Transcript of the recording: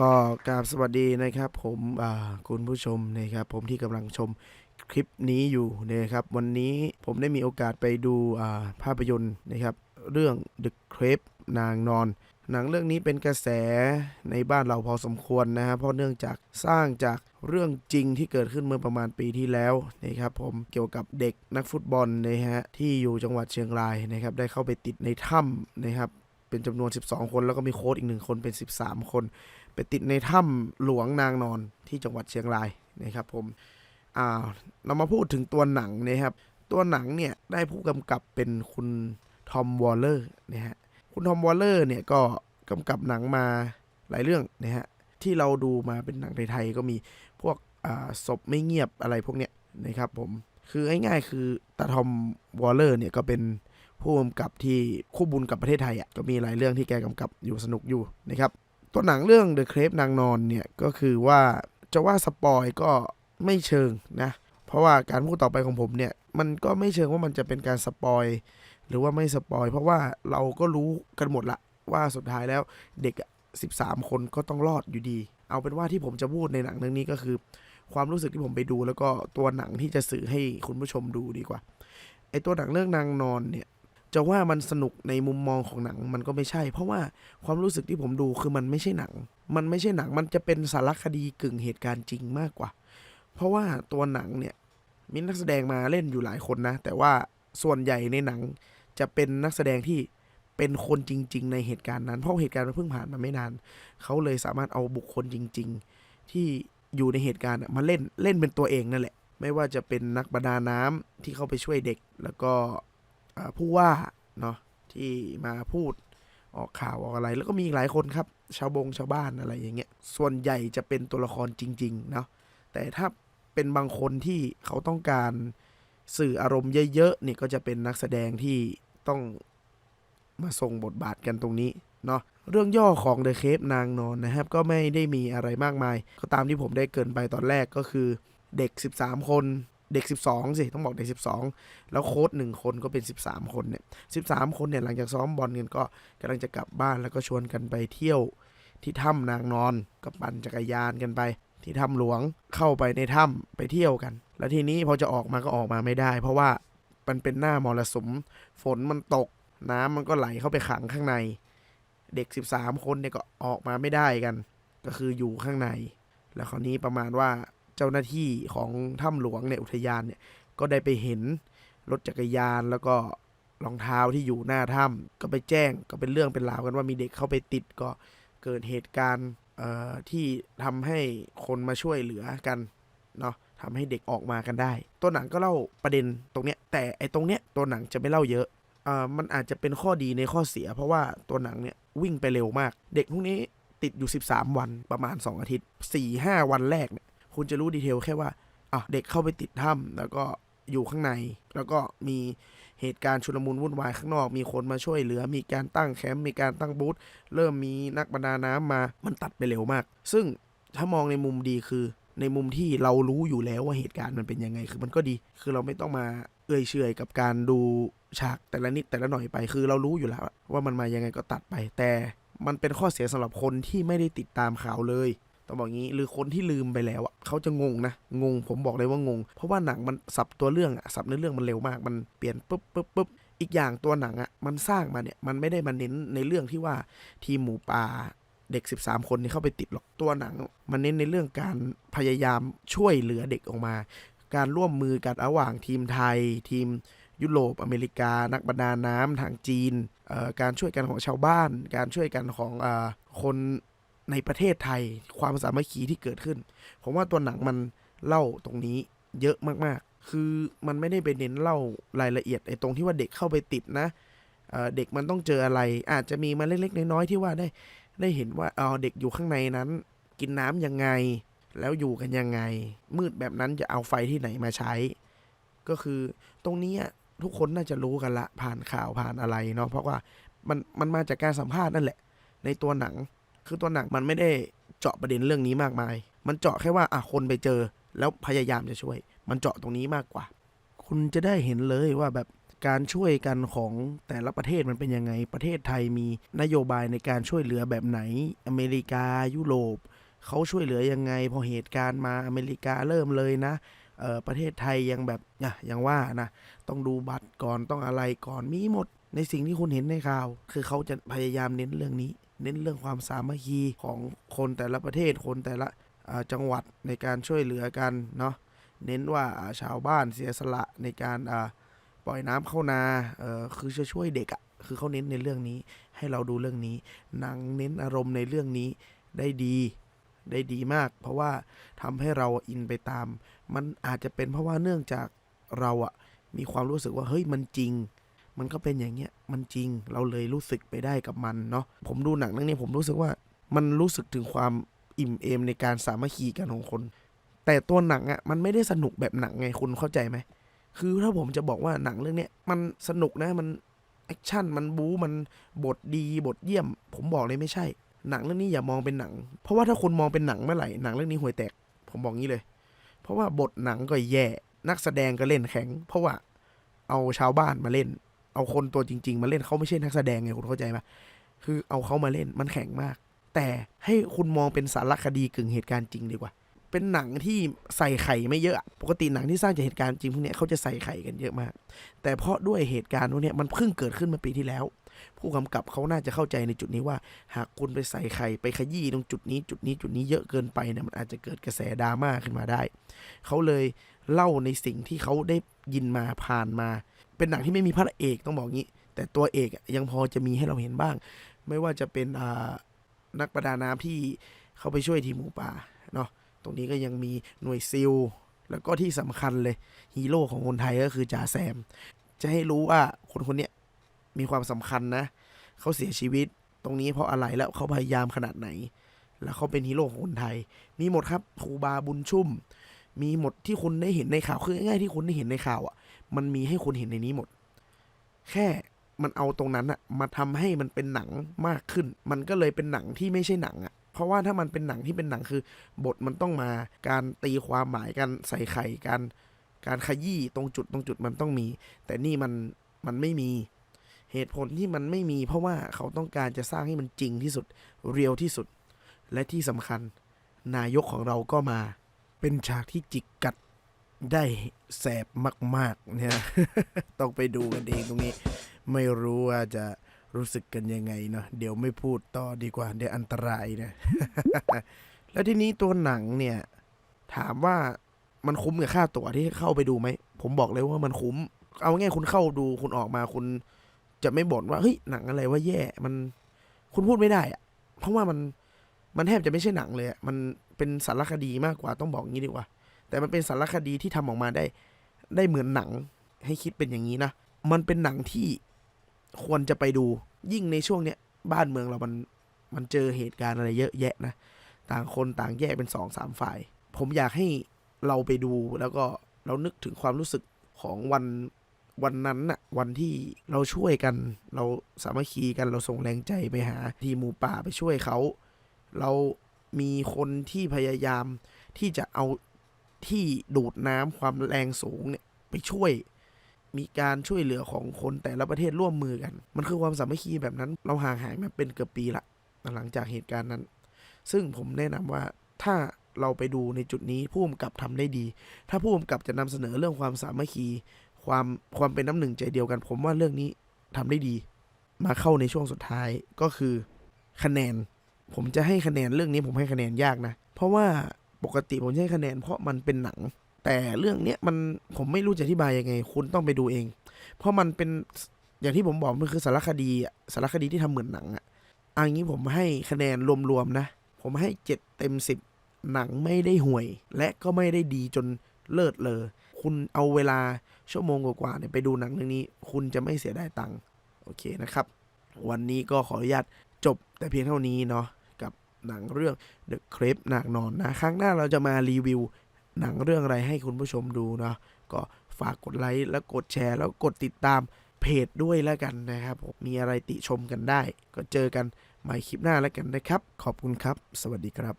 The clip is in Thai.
ก็กราบสวัสดีนะครับ ผมคุณผู้ชมนะครับ ผมที่กำลังชมคลิปนี้อยู่นะครับ วันนี้ผมได้มีโอกาสไปดูภาพยนตร์นะครับ เรื่อง The Crave นางนอน หนังเรื่องนี้เป็นกระแสในบ้านเราพอสมควรนะฮะเพราะเนื่องจากสร้างจากเรื่องจริงที่เกิดขึ้นเมื่อประมาณปีที่แล้วนะครับผมเกี่ยวกับเด็กนักฟุตบอลนะฮะที่อยู่จังหวัดเชียงรายนะครับ ได้เข้าไปติดในถ้ำนะครับ เป็นจำนวน 12 คน แล้วก็มีโค้ชอีกหนึ่งคนเป็น 13 คน ไปติดในถ้ำหลวงนางนอนที่จังหวัดเชียงรายนะครับผมอ่าเรามาพูดถึงตัวหนังนะครับ ตัวหนังเนี่ยได้ผู้กำกับเป็นคุณทอมวอลเลอร์นะฮะคุณทอมวอลเลอร์เนี่ยก็กำกับหนังมาหลายเรื่องนะฮะที่เราดูมาเป็นหนังไทยๆก็มีพวกอ่าศพไม่เงียบอะไรพวกเนี้ยนะครับผมคือง่ายๆคือตาทอมวอลเลอร์เนี่ยก็เป็น ผู้กำกับที่คู่บุญกับประเทศไทยอะก็มีหลายเรื่องที่แกกำกับอยู่สนุกอยู่นะครับตัวหนังเรื่อง The Crave นางนอนเนี่ยก็คือว่าจะว่าสปอยก็ไม่เชิงนะเพราะว่าการพูดต่อไปของผมเนี่ยมันก็ไม่เชิงว่ามันจะเป็นการสปอยหรือว่าไม่สปอยเพราะว่าเราก็รู้กันหมดละว่าสุดท้ายแล้วเด็กอะ13 คนก็ต้องรอดอยู่ดี เอาเป็นว่าที่ผมจะพูดในหนังเรื่องนี้ก็คือ ความรู้สึกที่ผมไปดู แล้วก็ตัวหนังที่จะสื่อให้คุณผู้ชมดูดีกว่าไอตัวหนังเรื่องนางนอนเนี่ย จะว่ามันสนุกในมุมมองของหนังมันก็ไม่ใช่ เพราะว่าความรู้สึกที่ผมดูคือมันไม่ใช่หนัง มันไม่ใช่หนังมันจะเป็นสารคดีกึ่งเหตุการณ์จริงมากกว่า เพราะว่าตัวหนังเนี่ยมีนักแสดงมาเล่นอยู่หลายคนนะ แต่ว่าส่วนใหญ่ในหนังจะเป็นนักแสดงที่เป็นคนจริง ๆ ในเหตุการณ์นั้น เพราะเหตุการณ์มันเพิ่งผ่านมาไม่นาน เขาเลยสามารถเอาบุคคลจริง ๆ ที่อยู่ในเหตุการณ์มาเล่นเล่นเป็นตัวเองนั่นแหละ ไม่ว่าจะเป็นนักประดาน้ำที่เข้าไปช่วยเด็ก แล้วก็ ผู้ว่าเนาะที่มาพูดออกข่าวออกอะไร แล้วก็มีอีกหลายคนครับ ชาวบงชาวบ้านอะไรอย่างเงี้ยส่วนใหญ่จะเป็นตัวละครจริงๆเนาะแต่ถ้าเป็นบางคนที่เขาต้องการสื่ออารมณ์เยอะๆเนี่ยก็จะเป็นนักแสดงที่ต้องมาส่งบทบาทกันตรงนี้เนาะเรื่องย่อของ The Cave นางนอนนะครับ ก็ไม่ได้มีอะไรมากมาย ก็ตามที่ผมได้เกินไปตอนแรกก็คือเด็ก 13 คน เด็ก 12 สิ ต้องบอกเด็ก 12 แล้วโค้ดหนึ่งคนก็เป็น 13 คนเนี่ย 13 คนเนี่ย หลังจากซ้อมบอลกันก็กำลังจะกลับบ้านแล้วก็ชวนกันไปเที่ยวที่ถ้ำนางนอนกับปั่นจักรยานกันไป ที่ถ้ำหลวงเข้าไปในถ้ำไปเที่ยวกัน แล้วทีนี้พอจะออกมาก็ออกมาไม่ได้ เพราะว่ามันเป็นหน้ามรสุม ฝนมันตก น้ำมันก็ไหลเข้าไปขังข้างใน เด็ก 13 คนเนี่ยก็ออกมาไม่ได้กัน ก็คืออยู่ข้างใน แล้วคราวนี้ประมาณว่า เจ้าหน้าที่ของถ้ำหลวงเนี่ยอุทยานเนี่ยก็ได้ไปเห็นรถจักรยานแล้วก็รองเท้าที่อยู่หน้าถ้ำก็ไปแจ้งก็เป็นเรื่องเป็นราวกันว่ามีเด็กเข้าไปติดก็เกิดเหตุการณ์ที่ทำให้คนมาช่วยเหลือกันเนาะทำให้เด็กออกมากันได้ ตัวหนังก็เล่าประเด็นตรงเนี้ยแต่ไอ้ตรงเนี้ยตัวหนังจะไม่เล่าเยอะอ่อมันอาจจะเป็นข้อดีในข้อเสีย เพราะว่าตัวหนังเนี่ยวิ่งไปเร็วมาก เด็กพวกนี้ติดอยู่ 13 วันประมาณ 2 อาทิตย์ 4-5 วันแรกเนี่ย คุณจะรู้ดีเทลแค่ว่าอะเด็กเข้าไปติดถ้ำแล้วก็อยู่ข้างใน แล้วก็มีเหตุการณ์ชุลมุนวุ่นวายข้างนอก มีคนมาช่วยเหลือ มีการตั้งแคมป์ มีการตั้งบูธ เริ่มมีนักประดาน้ำมา มันตัดไปเร็วมาก ซึ่งถ้ามองในมุมดีคือ ในมุมที่เรารู้อยู่แล้วว่าเหตุการณ์มันเป็นยังไง คือมันก็ดี คือเราไม่ต้องมาเอื่อยเฉยกับการดูฉากแต่ละนิดแต่ละหน่อยไป คือเรารู้อยู่แล้วว่ามันมายังไงก็ตัดไป แต่มันเป็นข้อเสียสำหรับคนที่ไม่ได้ติดตามข่าวเลย ต้องบอกงี้หรือคนที่ลืมไปแล้วอะเขาจะงงนะงง ผมบอกเลยว่างง เพราะว่าหนังมันสับตัวเรื่องอะสับเนื้อเรื่องมันเร็วมาก มันเปลี่ยนปุ๊บปุ๊บปุ๊บอีกอย่างตัวหนังอะมันสร้างมาเนี่ยมันไม่ได้มาเน้นในเรื่องที่ว่าทีมหมูป่าเด็ก 13 คนนี่เข้าไปติดหรอกตัวหนัง มันเน้นในเรื่องการพยายามช่วยเหลือเด็กออกมา การร่วมมือกันระหว่างทีมไทย ทีมยุโรปอเมริกา นักประดาน้ำทางจีนเอ่อการช่วยกันของชาวบ้าน การช่วยกันของอคน ในประเทศไทยความสามัคคีที่เกิดขึ้น ผมว่าตัวหนังมันเล่าตรงนี้เยอะมากๆ คือมันไม่ได้ไปเน้นเล่ารายละเอียดไอ้ตรงที่ว่าเด็กเข้าไปติดนะเเด็กมันต้องเจออะไร อาจจะมีมาเล็กๆน้อยๆที่ว่าได้ได้เห็นว่าเออเด็กอยู่ข้างในนั้น กินน้ำยังไง แล้วอยู่กันยังไง มืดแบบนั้นจะเอาไฟที่ไหนมาใช้ ก็คือตรงนี้ทุกคนน่าจะรู้กันละผ่านข่าวผ่านอะไรเนาะเพราะว่ามันมันมาจากการสัมภาษณ์นั่นแหละ ในตัวหนัง คือตัวหนังมันไม่ได้เจาะประเด็นเรื่องนี้มากมาย มันเจาะแค่ว่าอะคนไปเจอ แล้วพยายามจะช่วย มันเจาะตรงนี้มากกว่า คุณจะได้เห็นเลยว่าแบบการช่วยกันของแต่ละประเทศมันเป็นยังไง ประเทศไทยมีนโยบายในการช่วยเหลือแบบไหน อเมริกายุโรปเขาช่วยเหลือยังไง พอเหตุการณ์มาอเมริกาเริ่มเลยนะเออประเทศไทยยังแบบอะยังว่านะต้องดูบัตรก่อนต้องอะไรก่อนมีหมด ในสิ่งที่คุณเห็นในข่าว คือเขาจะพยายามเน้นเรื่องนี้ เน้นเรื่องความสามัคคีของคนแต่ละประเทศคนแต่ละจังหวัดในการช่วยเหลือกันเนาะเน้นว่าชาวบ้านเสียสละในการปล่อยน้ำเข้านาคือจะช่วยเด็กอะ่ะคือเขาเน้นในเรื่องนี้ให้เราดูเรื่องนี้หนังเน้นอารมณ์ในเรื่องนี้ได้ดีได้ดีมาก เพราะว่าทำให้เราอินไปตาม มันอาจจะเป็นเพราะว่าเนื่องจากเราอะมีความรู้สึกว่าเฮ้ยมันจริง มันก็เป็นอย่างเงี้ย มันจริง เราเลยรู้สึกไปได้กับมันเนาะ ผมดูหนังเรื่องนี้ผมรู้สึกว่ามันรู้สึกถึงความอิ่มเอมในการสามัคคีกันของคน แต่ตัวหนังอะ่ะมันไม่ได้สนุกแบบหนังไงคุณเข้าใจไหม คือถ้าผมจะบอกว่าหนังเรื่องเนี้ยมันสนุกนะ มันแอคชั่น มันบู๊ มันบทดี บทเยี่ยม ผมบอกเลยไม่ใช่ หนังเรื่องนี้อย่ามองเป็นหนัง เพราะว่าถ้าคนมองเป็นหนังเมื่อไหร่ หนังเรื่องนี้ห่วยแตก ผมบอกงี้เลย เพราะว่าบทหนังก็แย่ นักแสดงก็เล่นแข็ง เพราะว่าเอาชาวบ้านมาเล่น เอาคนตัวจริง ๆ มาเล่นเขาไม่ใช่นักแสดงไงคุณเข้าใจไหมคือเอาเขามาเล่นมันแข็งมาก แต่ให้คุณมองเป็นสารคดีกึ่งเหตุการณ์จริงดีกว่า เป็นหนังที่ใส่ไข่ไม่เยอะ ปกติหนังที่สร้างจากเหตุการณ์จริงพวกนี้เขาจะใส่ไข่กันเยอะมาก แต่เพราะด้วยเหตุการณ์พวกนี้มันเพิ่งเกิดขึ้นมาปีที่แล้ว ผู้กำกับเขาน่าจะเข้าใจในจุดนี้ว่า หากคุณไปใส่ไข่ไปขยี้ตรงจุดนี้จุดนี้จุดนี้เยอะเกินไปเนี่ยมันอาจจะเกิดกระแสดราม่าขึ้นมาได้เขาเลยเล่าในสิ่งที่เขาได้ยินมาผ่านมา เป็นหนังที่ไม่มีพระเอกต้องบอกงี้ แต่ตัวเอกยังพอจะมีให้เราเห็นบ้าง ไม่ว่าจะเป็นนักประดาน้ำที่เขาไปช่วยทีมหมูป่าเนาะตรงนี้ก็ยังมีหน่วยซิลแล้วก็ที่สำคัญเลยฮีโร่ของคนไทยก็คือจ่าแซม จะให้รู้ว่าคนคนนี้มีความสำคัญนะ เขาเสียชีวิตตรงนี้เพราะอะไรแล้วเขาพยายามขนาดไหน แล้วเขาเป็นฮีโร่ของคนไทย มีหมดครับครูบาบุญชุ่ม มีหมดที่คุณได้เห็นในข่าวคือง่ายๆที่คุณได้เห็นในข่าวอะ มันมีให้คุณเห็นในนี้หมด แค่มันเอาตรงนั้นอะมาทำให้มันเป็นหนังมากขึ้น มันก็เลยเป็นหนังที่ไม่ใช่หนังอะเพราะว่าถ้ามันเป็นหนังที่เป็นหนังคือ บทมันต้องมาการตีความหมายการใส่ไข่การการขยี้ตรงจุดตรงจุดมันต้องมี แต่นี่มันมันไม่มี เหตุผลที่มันไม่มี เพราะว่าเขาต้องการจะสร้างให้มันจริงที่สุดเรียวที่สุด และที่สำคัญ นายกของเราก็มา เป็นฉากที่จิกกัด ได้แสบมาก ๆ เนี่ย ต้องไปดูกันเองตรงนี้ ไม่รู้ว่าจะรู้สึกกันยังไงเนาะเดี๋ยวไม่พูดต่อดีกว่าเดี๋ยวอันตรายนะ แล้วทีนี้ตัวหนังเนี่ย ถามว่ามันคุ้มกับค่าตั๋วที่เข้าไปดูไหม ผมบอกเลยว่ามันคุ้ม เอาง่ายคุณเข้าดูคุณออกมาคุณ จะไม่บ่นว่าเฮ้ยหนังอะไรว่าแย่มันคุณพูดไม่ได้อะเพราะว่ามันมันแทบจะไม่ใช่หนังเลยมันเป็นสารคดีมากกว่าต้องบอกงี้ดีกว่า แต่มันเป็นสารคดีที่ทำออกมาได้ ได้เหมือนหนังให้คิดเป็นอย่างนี้นะ มันเป็นหนังที่ควรจะไปดู ยิ่งในช่วงเนี้ยบ้านเมืองเรามันมันเจอเหตุการณ์อะไรเยอะแยะนะ ต่างคนต่างแยกเป็นสองสามฝ่าย ผมอยากให้เราไปดูแล้วก็เรานึกถึงความรู้สึกของวันวันนั้นน่ะวันที่เราช่วยกัน เราสามัคคีกันเราส่งแรงใจไปหา ทีมหมูป่าไปช่วยเขา เรามีคนที่พยายามที่จะเอา ที่ดูดน้ำความแรงสูงเนี่ยไปช่วย มีการช่วยเหลือของคนแต่ละประเทศร่วมมือกัน มันคือความสามัคคีแบบนั้น เราห่างหายมาเป็นเกือบปีละหลังจากเหตุการณ์นั้น ซึ่งผมแนะนำว่าถ้าเราไปดูในจุดนี้ผู้กำกับทำได้ดี ถ้าผู้กำกับจะนำเสนอเรื่องความสามัคคี ความความเป็นน้ำหนึ่งใจเดียวกัน ผมว่าเรื่องนี้ทำได้ดี มาเข้าในช่วงสุดท้ายก็คือคะแนน ผมจะให้คะแนนเรื่องนี้ผมให้คะแนนยากนะ เพราะว่า ปกติผมให้คะแนนเพราะมันเป็นหนัง แต่เรื่องเนี้ยมันผมไม่รู้จะอธิบายยังไง คุณต้องไปดูเอง เพราะมันเป็นอย่างที่ผมบอกมันคือสารคดีอะสารคดีที่ทำเหมือนหนังอะอันนี้ผมให้คะแนนรวมๆนะ ผมให้เจ็ดเต็มสิบหนังไม่ได้ห่วย และก็ไม่ได้ดีจนเลิศเลอคุณเอาเวลาชั่วโมงกว่าๆเนี่ยไปดูหนังเรื่องนี้ คุณจะไม่เสียดายตังค์โอเคนะครับ วันนี้ก็ขออนุญาตจบแต่เพียงเท่านี้เนาะ หนังเรื่อง The Crep หนักนอนนะครั้งหน้าเราจะมารีวิวหนังเรื่องอะไรให้คุณผู้ชมดูเนาะก็ฝากกดไลค์แล้วกดแชร์ แล้วกดติดตามเพจด้วยแล้วกันนะครับผมมีอะไรติชมกันได้ ก็เจอกันใหม่คลิปหน้าแล้วกันนะครับ ขอบคุณครับ สวัสดีครับ